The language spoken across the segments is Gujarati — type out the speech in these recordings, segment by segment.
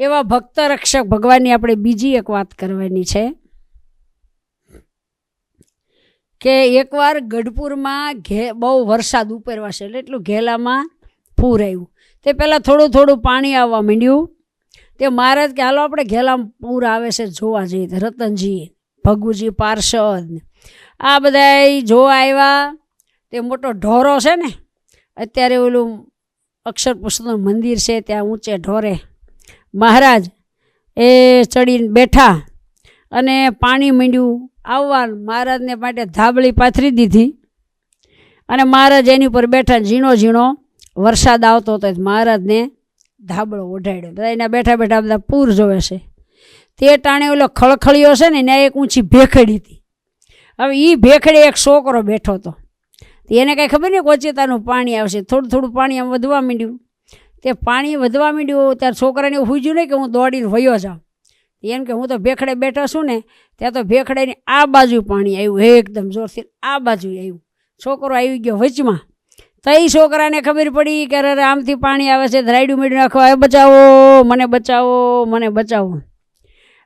એવા ભક્ત રક્ષક ભગવાનની આપણે બીજી એક વાત કરવાની છે કે એકવાર ગઢપુરમાં ઘે બહુ વરસાદ ઉપરવાશે, એટલે એટલું ઘેલામાં પૂર આવ્યું. તે પહેલાં થોડું થોડું પાણી આવવા માંડ્યું. તે મહારાજ કે, હાલો, આપણે ઘેલામાં પૂર આવે છે, જોવા જઈએ. રતનજી ભગુજી પાર્ષદ આ બધા જોવા આવ્યા. તે મોટો ઢોરો છે ને, અત્યારે ઓલું અક્ષર પુસ્તકનું મંદિર છે, ત્યાં ઊંચે ઢોરે મહારાજ, એ ચડીને બેઠા અને પાણી માંડ્યું. આવવા મહારાજને માટે ધાબળી પાથરી દીધી. અને મહારાજ એની ઉપર બેઠા ઝીણો ઝીણો વરસાદ આવતો હતો મહારાજને ધાબળો ઓઢાડ્યો. બધા એના બેઠા બેઠા બધા પૂર જોવે છે. તે ટાણે ઓલો ખળખળીયો છે ને, એને એક ઊંચી ભેખડી હતી. હવે એ ભેખડે એક છોકરો બેઠો હતો. એને કાંઈ ખબર નહીં, કોચેતાનું પાણી આવશે. થોડું થોડું પાણી આમ વધવા માંડ્યું. તે પાણી વધવા માંડ્યું ત્યારે છોકરાને એવું હુજ્યું નહીં કે હું દોડીને વયો જાઉં. એમ કે હું તો ભેખડે બેઠો છું ને, ત્યાં તો ભેખડાની આ બાજુ પાણી આવ્યું, એકદમ જોરથી આ બાજુ આવ્યું. છોકરો આવી ગયો વચમાં. તો એ છોકરાને ખબર પડી કે અરે આમથી પાણી આવે છે રાયડું મીડું નાખવા એ બચાવો, મને બચાવો મને બચાવો.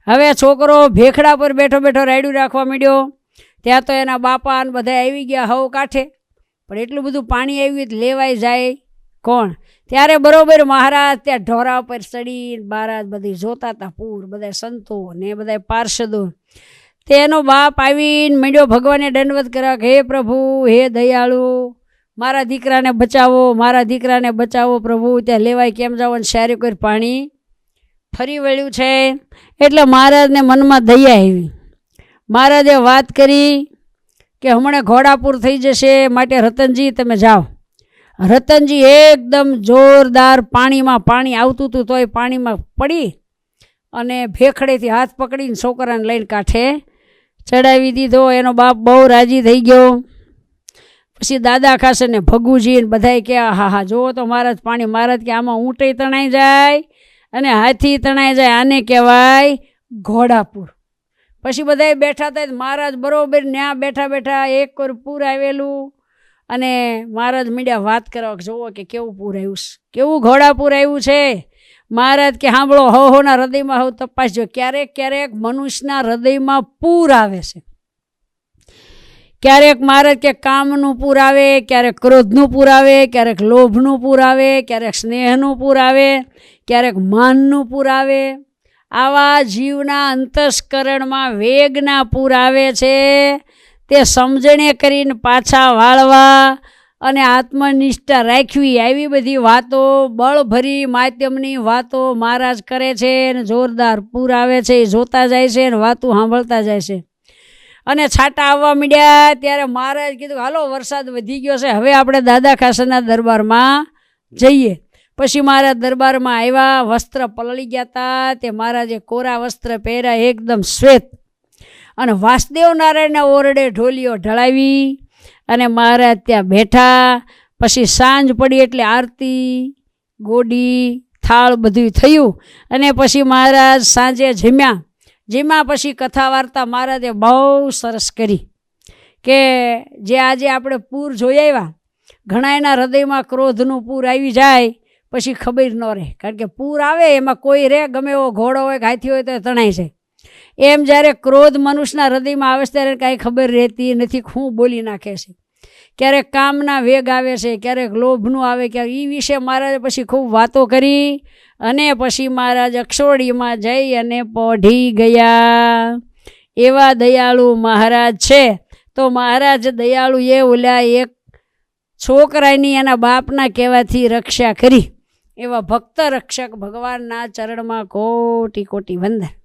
હવે છોકરો ભેખડા પર બેઠો બેઠો રાયડું રાખવા માંડ્યો. ત્યાં તો એના બાપા ને બધા આવી ગયા હવ કાંઠે. પણ એટલું બધું પાણી આવ્યું લેવાય જાય. કોણ? ત્યારે બરોબર મહારાજ ત્યાં ઢોરા ઉપર ચડી મહારાજ બધી જોતા હતા પૂર, બધા સંતો ને બધા પાર્ષદો. તેનો બાપ આવીને માંડ્યો ભગવાનને દંડવત કર્યા કે હે પ્રભુ, હે દયાળુ, મારા દીકરાને બચાવો, મારા દીકરાને બચાવો પ્રભુ, ત્યાં લેવાય કેમ જાવ અને સારી કોઈ પાણી. ફરી વળ્યું છે. એટલે મહારાજને મનમાં દયા આવી. મહારાજે વાત કરી કે હમણાં ઘોડાપુર થઈ જશે, માટે રતનજી, તમે જાઓ. રતનજી એકદમ જોરદાર પાણીમાં પાણી આવતું હતું તોય પાણીમાં પડી અને ભેખડેથી હાથ પકડીને છોકરાને લઈને કાંઠે ચડાવી દીધો. એનો બાપ બહુ રાજી થઈ ગયો. પછી દાદા ખાસે ને ભગુજી ને બધાય કે, હા હા, જુઓ તો મહારાજ, પાણી મહારાજ કે આમાં ઊંટે તણાઈ જાય અને હાથી તણાઈ જાય. આને કહેવાય ઘોડાપુર. પછી બધાય બેઠા હતા મહારાજ બરોબર ત્યાં બેઠા બેઠા એક પૂર આવેલું. અને મહારાજ મીડિયા વાત કરવા જુઓ કે કેવું પૂર છે. કેવું ઘોડાપૂર આવ્યું છે? મહારાજ કે સાંભળો હો હોના હૃદયમાં હવ તપાસજો ક્યારેક ક્યારેક મનુષ્યના હૃદયમાં પૂર આવે છે. ક્યારેક મહારાજ કે કામનું પૂર આવે, ક્યારેક ક્રોધનું પૂર આવે, ક્યારેક લોભનું પૂર આવે, ક્યારેક સ્નેહનું પૂર આવે, ક્યારેક માનનું પૂર આવે. આવા જીવના અંતસ્કરણમાં વેગના પૂર આવે છે. તે સમજણે કરીને પાછા વાળવા અને આત્મનિષ્ઠા રાખવી. આવી બધી વાતો, બળભરી માધ્યમની વાતો મહારાજ કરે છે અને જોરદાર પૂર આવે છે, એ જોતા જાય છે અને વાતો સાંભળતા જાય છે. અને છાંટા આવવા માંડ્યા ત્યારે મહારાજ કીધું, હાલો, વરસાદ વધી ગયો છે, હવે આપણે દાદા ખાસના દરબારમાં જઈએ. પછી મહારાજ દરબારમાં આવ્યા, વસ્ત્ર પલળી ગયા હતા, તે મહારાજે કોરા વસ્ત્ર પહેર્યા, એકદમ શ્વેત અને વાસુદેવ નારાયણના ઓરડે ઢોલીઓ ઢળાવી અને મહારાજ ત્યાં બેઠા. પછી સાંજ પડી એટલે આરતી, ગોડી, થાળ બધું થયું. અને પછી મહારાજ સાંજે જમ્યા. જેમાં પછી કથા વાર્તા મહારાજે બહુ સરસ કરી કે જે આજે આપણે પૂર જોઈ આવ્યા. ઘણા એના હૃદયમાં ક્રોધનું પૂર આવી જાય, પછી ખબર ન રહે. કારણ કે પૂર આવે, એમાં કોઈ રહે, ગમે એવો ઘોડો હોય હાથી હોય તો તણાય છે એમ જ્યારે ક્રોધ મનુષ્યના હૃદયમાં આવે છે ત્યારે કાંઈ ખબર રહેતી નથી હું બોલી નાખે છે. ક્યારેક કામના વેગ આવે છે, ક્યારેક લોભનું આવે, ક્યારેક એ વિશે મહારાજે પછી ખૂબ વાતો કરી અને પછી મહારાજ અક્ષોડીમાં જઈ અને પોઢી ગયા. એવા દયાળુ મહારાજ છે. તો મહારાજ દયાળુ એ ઓલા એક છોકરાની એના બાપના કહેવાથી રક્ષા કરી. એવા ભક્ત રક્ષક ભગવાનના ચરણમાં કોટી કોટી વંદન.